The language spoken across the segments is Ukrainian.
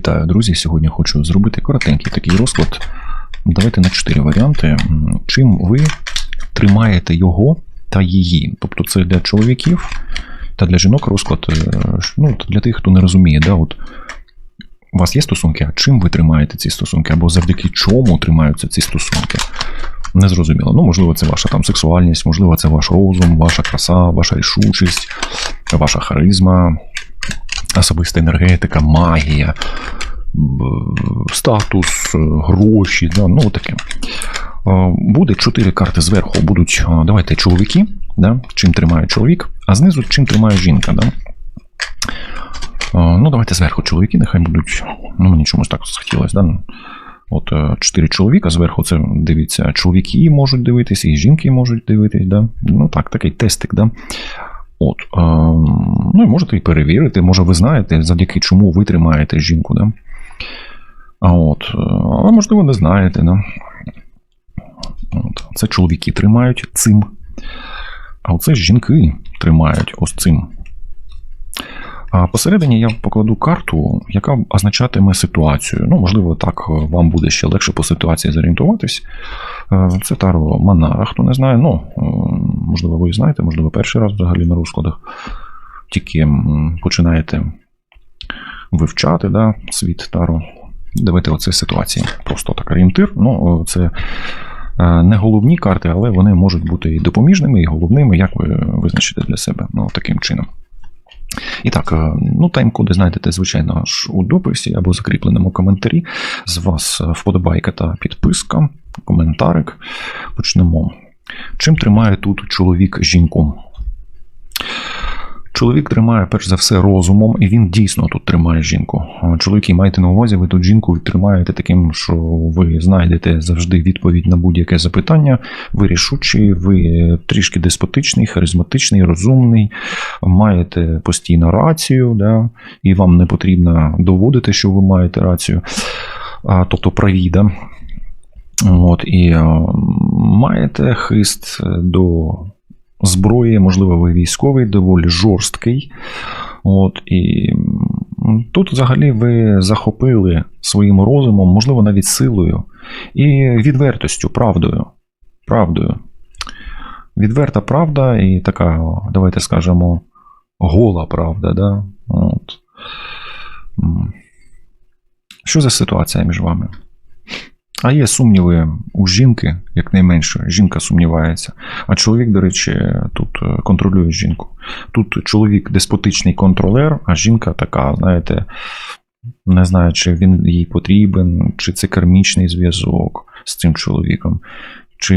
Вітаю, друзі! Сьогодні хочу зробити коротенький такий розклад. Давайте на 4 варіанти. Чим ви тримаєте його та її. Тобто це для чоловіків та для жінок розклад. е, Ну, для тих, хто не розуміє, да, от у вас є стосунки, а чим ви тримаєте ці стосунки, або завдяки чому тримаються ці стосунки? Незрозуміло. Ну, можливо, це ваша там сексуальність, можливо, це ваш розум, ваша краса, ваша рішучість, ваша харизма, особиста енергетика, магія, статус, е, гроші, да, ну таке. Е, Буде чотири карти зверху, будуть е, давайте чоловіки, да, чим тримає чоловік, а знизу чим тримає жінка. Да. Ну, давайте зверху чоловіки, нехай будуть. Ну, мені чомусь так схотілося, да? От чотири чоловіка, зверху це дивіться, чоловіки можуть дивитися, і жінки можуть дивитись, да? Ну так, такий тестик, да? От, е, ну і можете і перевірити, може ви знаєте, завдяки чому ви тримаєте жінку, да? А от, е, але можливо не знаєте, да? От, це чоловіки тримають цим. А оце жінки тримають ось цим. А посередині я покладу карту, яка означатиме ситуацію. Ну, можливо, так е, вам буде ще легше по ситуації зорієнтуватись. Е, Це Таро Манара, хто не знає. Ну, е, можливо, ви знаєте, можливо, перший раз взагалі на розкладах. Тільки починаєте вивчати да, світ Таро. Давайте оце ситуації. Просто так орієнтир. Ну, це не головні карти, але вони можуть бути і допоміжними, і головними, як ви визначите для себе. Ну, таким чином. І так, е, ну, тайм-коди знайдете, звичайно, ж у дописі або закріпленому коментарі. З вас е, вподобайка та підписка, коментарик. Почнемо. Чим тримає тут чоловік жінку? Чоловік тримає, перш за все, розумом, і він дійсно тут тримає жінку. Чоловіки, майте на увазі, ви тут жінку тримаєте таким, що ви знайдете завжди відповідь на будь-яке запитання. Ви рішучий, ви трішки деспотичний, харизматичний, розумний, маєте постійно рацію, да, і вам не потрібно доводити, що ви маєте рацію, а, тобто праві, да. От, і маєте хист до зброї, можливо, ви військовий, доволі жорсткий. От, і тут взагалі ви захопили своїм розумом, можливо, навіть силою і відвертостю, правдою. Правдою. Відверта правда і така, давайте скажемо, гола правда. Да? От. Що за ситуація між вами? А є сумніви у жінки, якнайменше. Жінка сумнівається. А чоловік, до речі, тут е, контролює жінку. Тут чоловік деспотичний контролер, а жінка така, знаєте, не знаю, чи він їй потрібен, чи це кармічний зв'язок з цим чоловіком, чи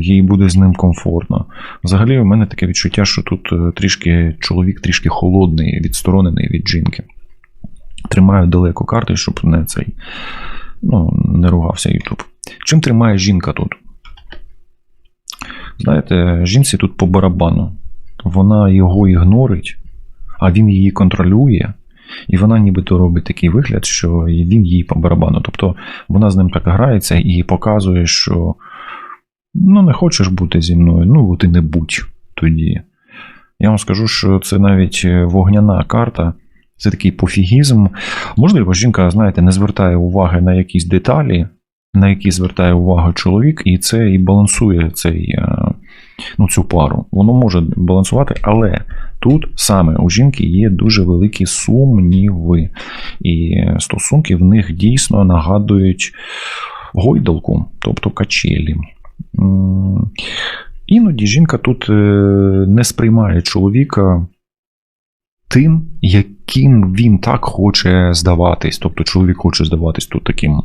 їй буде з ним комфортно. Взагалі, у мене таке відчуття, що тут е, трішки чоловік трішки холодний, відсторонений від жінки. Тримаю далеко карти, щоб не цей. Ну, не ругався Ютуб. Чим тримає жінка тут? Знаєте, жінці тут по барабану. Вона його ігнорить, а він її контролює, і вона нібито робить такий вигляд, що він їй по барабану. Тобто вона з ним так грається і показує, що ну, не хочеш бути зі мною, ну і не будь тоді. Я вам скажу, що це навіть вогняна карта. Це такий пофігізм. Можливо, жінка, знаєте, не звертає уваги на якісь деталі, на які звертає увагу чоловік, і це і балансує цей, е, ну, цю пару. Воно може балансувати, але тут саме у жінки є дуже великі сумніви. І стосунки в них дійсно нагадують гойдалку, тобто качелі. Іноді жінка тут е, не сприймає чоловіка тим, яким він так хоче здаватись. Тобто чоловік хоче здаватись тут таким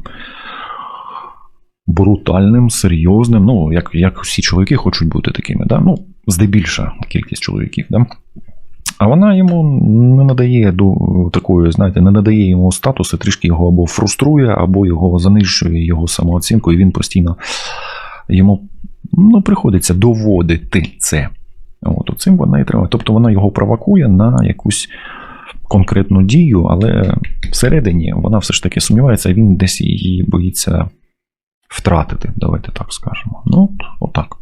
брутальним, серйозним. Ну, як, як всі чоловіки хочуть бути такими. Да? Ну, здебільша кількість чоловіків. Да? А вона йому не надає до такої, знаєте, не надає йому статусу, трішки його або фруструє, або його занижує його самооцінку, і він постійно йому ну, приходиться доводити це. От, цим вона і тримає. Тобто вона його провокує на якусь конкретну дію, але всередині вона все ж таки сумнівається, а він десь її боїться втратити. Давайте так скажемо. Ну, от, отак.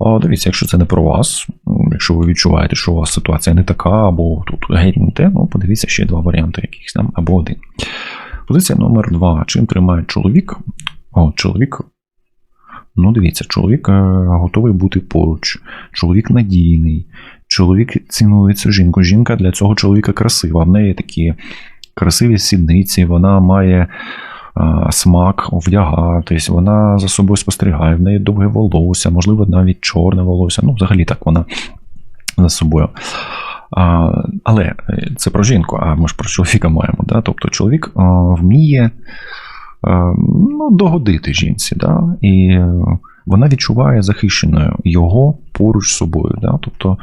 А, Дивіться, якщо це не про вас, якщо ви відчуваєте, що у вас ситуація не така, або тут геть не те, ну подивіться ще два варіанти якихось там, або один. Позиція номер два. Чим тримає чоловік? О, чоловік. Ну, дивіться, чоловік е, готовий бути поруч, чоловік надійний, чоловік цінується жінку. Жінка для цього чоловіка красива. В неї такі красиві сідниці, вона має е, смак вдягатись, вона за собою спостерігає, в неї довге волосся, можливо, навіть чорне волосся. Ну, взагалі так вона за собою. А, але е, це про жінку, а ми ж про чоловіка маємо. Да? Тобто чоловік а, вміє а, ну, догодити жінці, да? і е, вона відчуває захищеною його поруч з собою. Да? Тобто,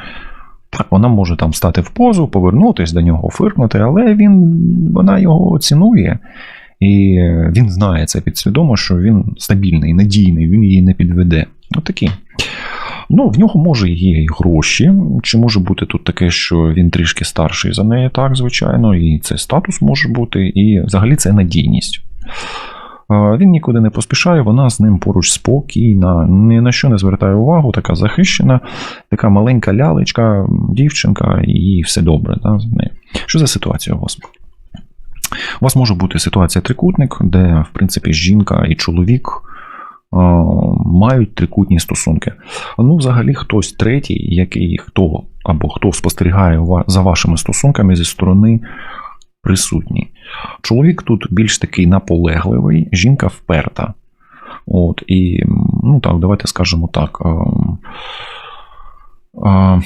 так, вона може там стати в позу, повернутися до нього, фиркнути, але він, вона його цінує. І він знає це підсвідомо, що він стабільний, надійний, він її не підведе. Отакі. Ну, в нього може є і гроші. Чи може бути тут таке, що він трішки старший за неї, так, звичайно, і це статус може бути, і взагалі це надійність. Він нікуди не поспішає, вона з ним поруч спокійна, ні на що не звертає увагу, така захищена, така маленька лялечка, дівчинка, і їй все добре. Да, з нею. Що за ситуація у вас? У вас може бути ситуація трикутник, де, в принципі, жінка і чоловік мають трикутні стосунки. Ну, взагалі, хтось третій, який хто або хто спостерігає за вашими стосунками зі сторони присутній. Чоловік тут більш такий наполегливий, жінка вперта. От, і, ну так, давайте скажемо так. ем, е,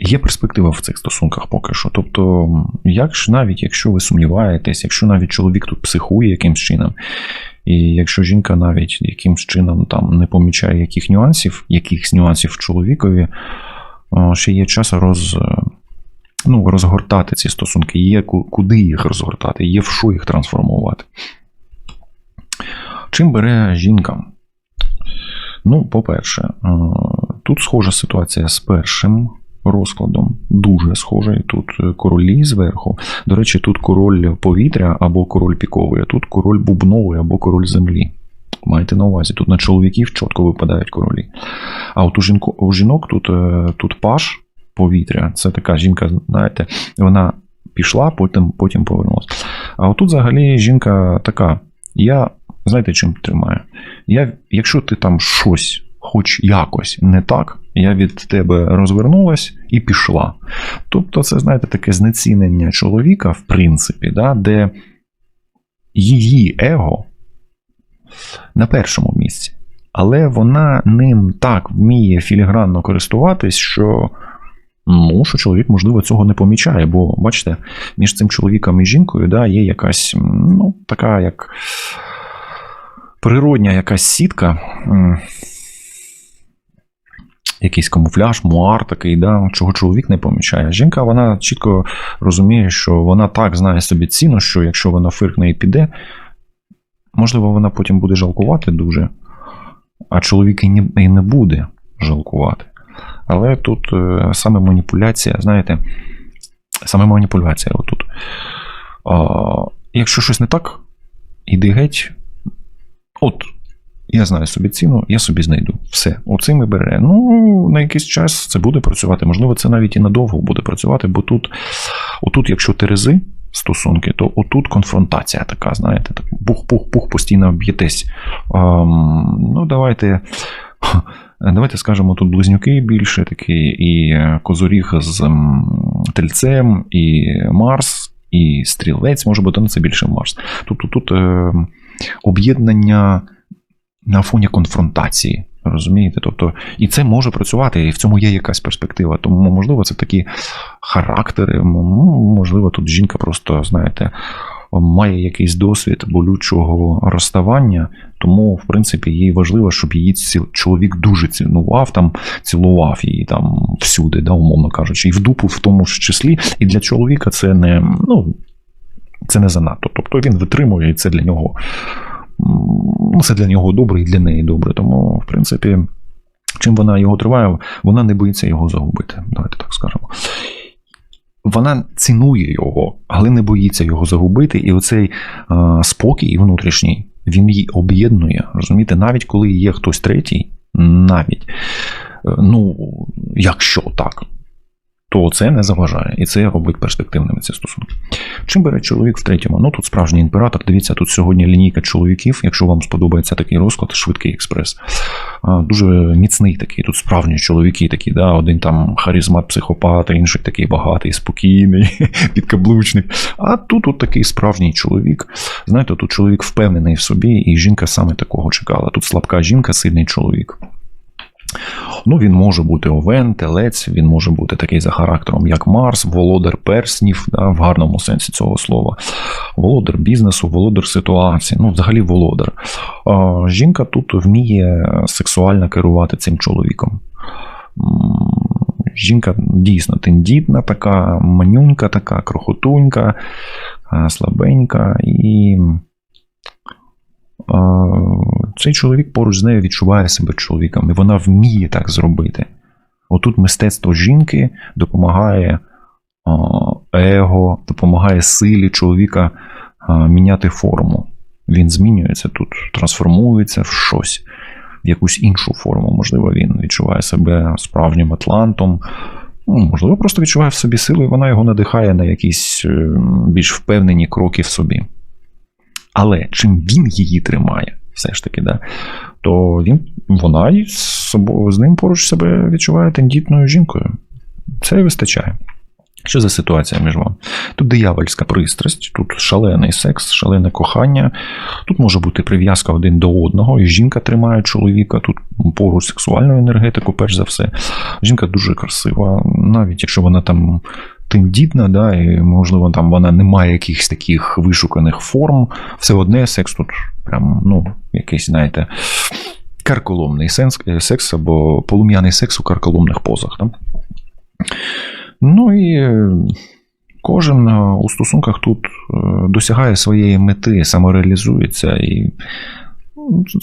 Є перспектива в цих стосунках поки що. Тобто, як ж навіть якщо ви сумніваєтесь, якщо навіть чоловік тут психує якимсь чином, і якщо жінка навіть якимсь чином там не помічає яких нюансів, якихось нюансів чоловікові, ще є час роз, ну, розгортати ці стосунки, є куди їх розгортати, є в що їх трансформувати. Чим бере жінка? Ну, по-перше, е, тут схожа ситуація з першим розкладом, дуже схожий. Тут е, королі зверху. До речі, тут король повітря або король піковий, а тут король бубновий або король землі. Майте на увазі, тут на чоловіків чітко випадають королі. А от у жінок тут, е, тут паш повітря. Це така жінка, знаєте, вона пішла, потім, потім повернулася. А отут взагалі жінка така. Я, знаєте, чим тримаю? Я, якщо ти там щось, хоч якось не так, я від тебе розвернулась і пішла. Тобто, це, знаєте, таке знецінення чоловіка, в принципі, да, де її его на першому місці. Але вона ним так вміє філігранно користуватись, що, ну, що чоловік, можливо, цього не помічає. Бо, бачите, між цим чоловіком і жінкою да, є якась, ну, така як природня якась сітка. Якийсь камуфляж, муар такий, да, чого чоловік не помічає. Жінка вона чітко розуміє, що вона так знає собі ціну, що якщо вона фиркне і піде, можливо, вона потім буде жалкувати дуже, а чоловік і не, і не буде жалкувати. Але тут е, саме маніпуляція, знаєте, саме маніпуляція отут. А, якщо щось не так, іди геть. От, я знаю собі ціну, я собі знайду. Все, оцим і бере. Ну, на якийсь час це буде працювати. Можливо, це навіть і надовго буде працювати, бо тут, отут, якщо терези стосунки, то отут конфронтація така, знаєте, так пух-пух-пух постійно б'єтесь. Ну, давайте. Давайте скажемо, тут близнюки більше такі, і козоріг з тельцем, і Марс, і стрілець, може бути, ну це більше Марс. Тобто тут е, об'єднання на фоні конфронтації. Розумієте? Тобто, і це може працювати, і в цьому є якась перспектива. Тому, можливо, це такі характери. Можливо, тут жінка просто, знаєте, має якийсь досвід болючого розставання, тому, в принципі, їй важливо, щоб її ці- чоловік дуже цінував, там, цілував її там всюди, да, умовно кажучи, і в дупу в тому ж числі. І для чоловіка це не, ну, це не занадто. Тобто він витримує, і це для нього. Це для нього добре і для неї добре. Тому, в принципі, чим вона його триває, вона не боїться його загубити. Давайте так скажемо. Вона цінує його, але не боїться його загубити. І оцей е, спокій внутрішній він її об'єднує. Розумієте, навіть коли є хтось третій, навіть, е, ну, якщо так. То це не заважає, і це робить перспективними ці стосунки. Чим бере чоловік в третьому? Ну тут справжній імператор. Дивіться, тут сьогодні лінійка чоловіків. Якщо вам сподобається такий розклад, швидкий експрес. Дуже міцний такий. Тут справжні чоловіки такі, да, один там харизмат, психопат, інший такий багатий, спокійний, підкаблучник. А тут от такий справжній чоловік. Знаєте, тут чоловік впевнений в собі, і жінка саме такого чекала. Тут слабка жінка, сильний чоловік. Ну, він може бути овен, телець, він може бути такий за характером, як Марс, володар перснів, да, в гарному сенсі цього слова. Володар бізнесу, володар ситуації, ну, взагалі володар. Жінка тут вміє сексуально керувати цим чоловіком. Жінка дійсно тендітна, така, манюнька, така, крохотунька, слабенька і. Цей чоловік поруч з нею відчуває себе чоловіком, і вона вміє так зробити. Отут мистецтво жінки допомагає его, допомагає силі чоловіка міняти форму. Він змінюється тут, трансформується в щось, в якусь іншу форму. Можливо, він відчуває себе справжнім атлантом. Ну, можливо, просто відчуває в собі силу, і вона його надихає на якісь е, більш впевнені кроки в собі. Але чим він її тримає, все ж таки, да, то він, вона й з, ним поруч себе відчуває тендітною жінкою. Це і вистачає. Що за ситуація між вами? Тут диявольська пристрасть, тут шалений секс, шалене кохання. Тут може бути прив'язка один до одного, і жінка тримає чоловіка, тут поруч сексуальну енергетику, перш за все. Жінка дуже красива, навіть якщо вона там тендітна, да, і можливо там вона не має якихось таких вишуканих форм, все одне секс тут прям, ну, якийсь, знаєте, карколомний сенс, секс або полум'яний секс у карколомних позах. Да? Ну і е, кожен е, у стосунках тут е, досягає своєї мети, самореалізується і.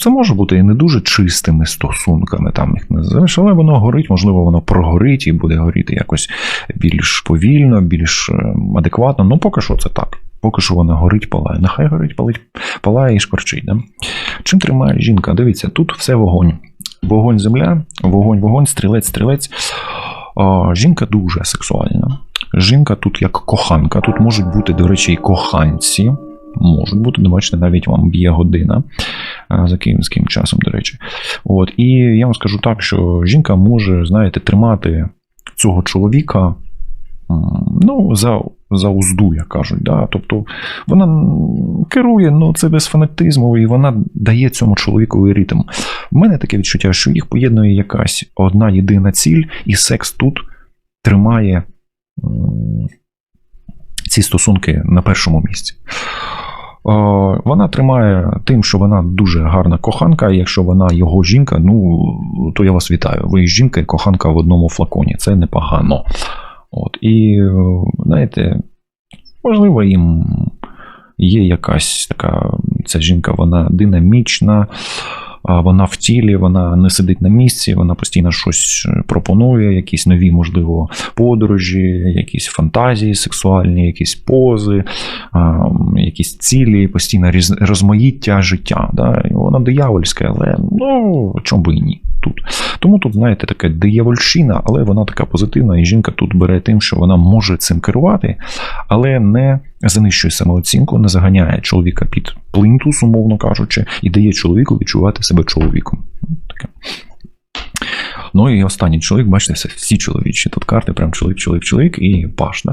Це може бути і не дуже чистими стосунками, там їх називаєш, але воно горить, можливо, воно прогорить і буде горіти якось більш повільно, більш е, адекватно. Ну, поки що це так. Поки що вона горить, палає. Нехай горить, палить, палає і шкварчить. Да? Чим тримає жінка? Дивіться, тут все вогонь. Вогонь земля, вогонь, вогонь, стрілець, стрілець. Жінка дуже сексуальна. Жінка тут як коханка. Тут можуть бути, до речі, коханці. Можуть бути, ну, бачите, навіть вам б'є година за київським часом, до речі. От, і я вам скажу так, що жінка може, знаєте, тримати цього чоловіка ну, за, за узду, як кажуть. Да? Тобто вона керує, ну це без фанатизму, і вона дає цьому чоловіковий ритм. У мене таке відчуття, що їх поєднує якась одна єдина ціль, і секс тут тримає ці стосунки на першому місці. Е, Вона тримає тим, що вона дуже гарна коханка, якщо вона його жінка, ну то я вас вітаю. Ви жінка і коханка в одному флаконі. Це непогано. От. І знаєте, можливо, їм є якась така ця жінка, вона динамічна, вона в тілі, вона не сидить на місці, вона постійно щось пропонує, якісь нові, можливо, подорожі, якісь фантазії сексуальні, якісь пози, якісь цілі, постійне різ- розмаїття життя. Да? Вона диявольська, але ну, чому би і ні тут. Тому тут, знаєте, така диявольщина, але вона така позитивна, і жінка тут бере тим, що вона може цим керувати, але не занищує самооцінку, не заганяє чоловіка під плинтус, умовно кажучи, і дає чоловіку відчувати себе чоловіком. Таке. Ну і останній чоловік, бачите, всі чоловічі. Тут карти, прям чоловік, чоловік, чоловік і пашна.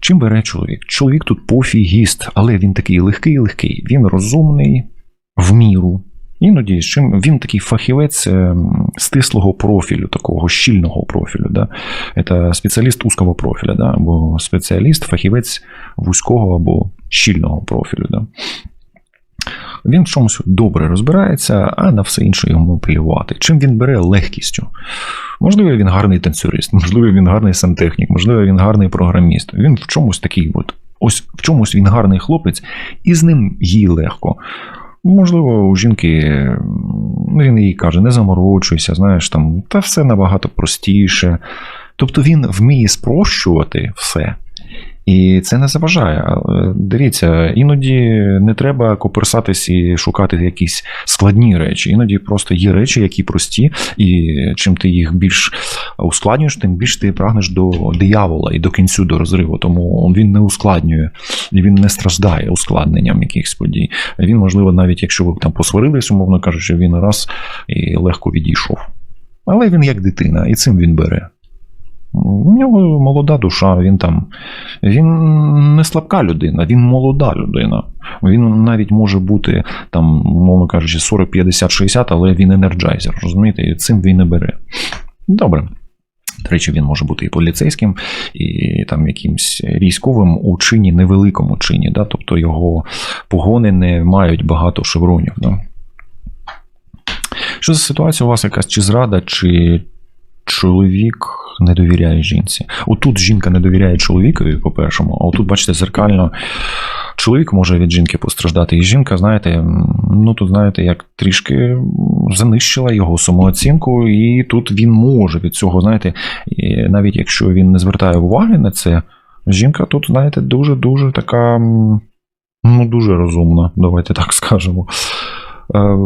Чим бере чоловік? Чоловік тут пофігіст, але він такий легкий, легкий. Він розумний, в міру. Іноді чим він такий фахівець ем, стислого профілю, такого щільного профілю. Да? Це спеціаліст узкого профіля, да? або спеціаліст, фахівець вузького або щільного профілю. Да? Він в чомусь добре розбирається, а на все інше йому плювати. Чим він бере легкістю? Можливо, він гарний танцюрист, можливо, він гарний сантехнік, можливо, він гарний програміст. Він в чомусь такий, от, ось в чомусь він гарний хлопець, і з ним їй легко. Можливо, у жінки він їй каже, не заморочуйся, знаєш, там, та все набагато простіше. Тобто він вміє спрощувати все І це не заважає. Дивіться, іноді не треба коперсатись і шукати якісь складні речі. Іноді просто є речі, які прості, і чим ти їх більш ускладнюєш, тим більш ти прагнеш до диявола і до кінцю до розриву. Тому він не ускладнює, він не страждає ускладненням якихось подій. Він, можливо, навіть якщо ви там посварились, умовно кажучи, він раз і легко відійшов. Але він як дитина, і цим він бере. У нього молода душа, він там. Він не слабка людина, він молода людина. Він навіть може бути, там, мовно кажучи, 40, 50, 60, але він енерджайзер, розумієте, і цим він не бере. Добре. До речі, він може бути і поліцейським, і там якимсь військовим у чині, невеликому чині, да? тобто його погони не мають багато шевронів. Да? Що за ситуація у вас якась чи зрада, чи чоловік не довіряє жінці? Отут жінка не довіряє чоловікові, по-першому, а отут, бачите, зеркально. Чоловік може від жінки постраждати, і жінка, знаєте, ну тут, знаєте, як трішки занищила його самооцінку, і тут він може від цього, знаєте, навіть якщо він не звертає уваги на це, жінка тут, знаєте, дуже-дуже така, ну, дуже розумна, давайте так скажемо. Е,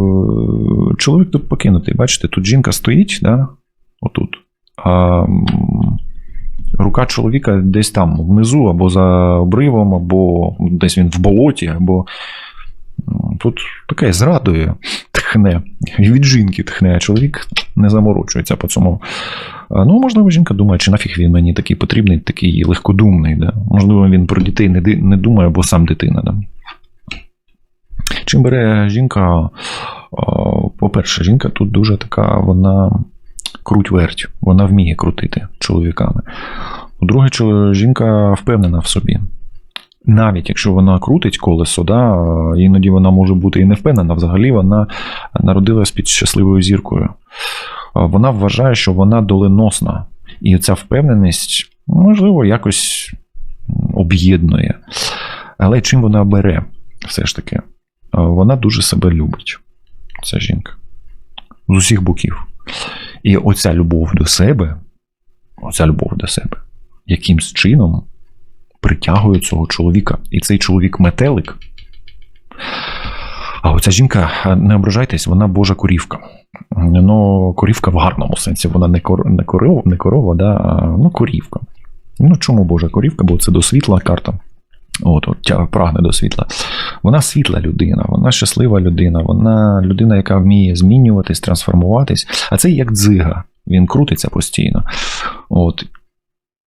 Чоловік тут покинутий, бачите, тут жінка стоїть, да? отут. А рука чоловіка десь там внизу, або за обривом, або десь він в болоті, або тут таке зрадує, тхне. Від жінки тхне, а чоловік не заморочується по цьому. Ну, можливо, жінка думає, чи нафіг він мені такий потрібний, такий легкодумний. Да? Можливо, він про дітей не, не думає, бо сам дитина. Да? Чим бере жінка? По-перше, жінка тут дуже така, вона круть-верть, вона вміє крутити чоловіками. По-друге, жінка впевнена в собі. Навіть якщо вона крутить колесо, да, іноді вона може бути і не впевнена, взагалі вона народилась під щасливою зіркою. Вона вважає, що вона доленосна. І ця впевненість, можливо, якось об'єднує. Але чим вона бере, все ж таки? Вона дуже себе любить, ця жінка. З усіх боків. І оця любов до себе, оця любов до себе, якимсь чином притягує цього чоловіка. І цей чоловік метелик. А оця жінка, не ображайтесь, вона Божа корівка. Ну, корівка в гарному сенсі. Вона не, кор... не, корова, не корова, да, а ну, корівка. Ну, чому Божа корівка? Бо це до світла карта. От, от прагне до світла. Вона світла людина, вона щаслива людина, вона людина, яка вміє змінюватись, трансформуватись. А це як дзига. Він крутиться постійно. От.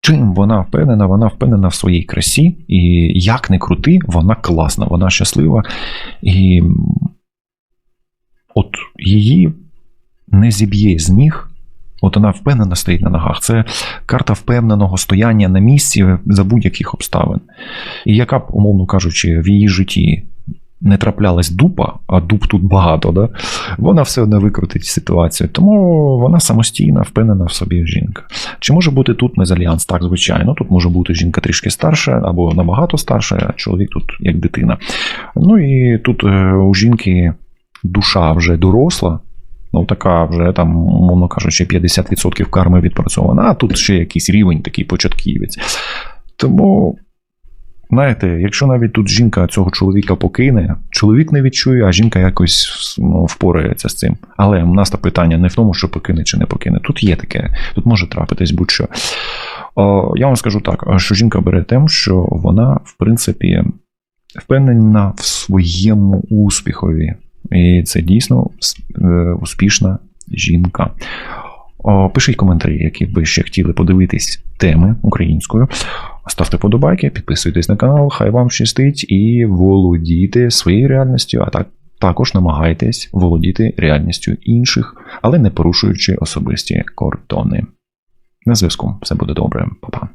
Чим вона впевнена? Вона впевнена в своїй красі, і як не крути, вона класна, вона щаслива. І от її не зіб'є з ніг. От вона впевнена стоїть на ногах. Це карта впевненого стояння на місці за будь-яких обставин. І яка б, умовно кажучи, в її житті не траплялась дупа, а дуп тут багато, да? вона все одно викрутить ситуацію. Тому вона самостійна, впевнена в собі жінка. Чи може бути тут мезальянс? Так, звичайно. Тут може бути жінка трішки старша або набагато старша, а чоловік тут як дитина. Ну і тут е, у жінки душа вже доросла. Ну, така вже там, умовно кажучи, 50% карми відпрацьована, а тут ще якийсь рівень, такий початківець. Тому, знаєте, якщо навіть тут жінка цього чоловіка покине, чоловік не відчує, а жінка якось ну, впорається з цим. Але у нас та питання не в тому, що покине чи не покине. Тут є таке, тут може трапитись будь-що. Я вам скажу так, що жінка бере тим, що вона, в принципі, впевнена в своєму успіхові. І це дійсно е, успішна жінка. Пишіть коментарі, які ви ще хотіли подивитись теми українською. Ставте подобайки, підписуйтесь на канал, хай вам щастить і володійте своєю реальністю, а так, також намагайтесь володіти реальністю інших, але не порушуючи особисті кордони. На зв'язку, все буде добре, Па-па.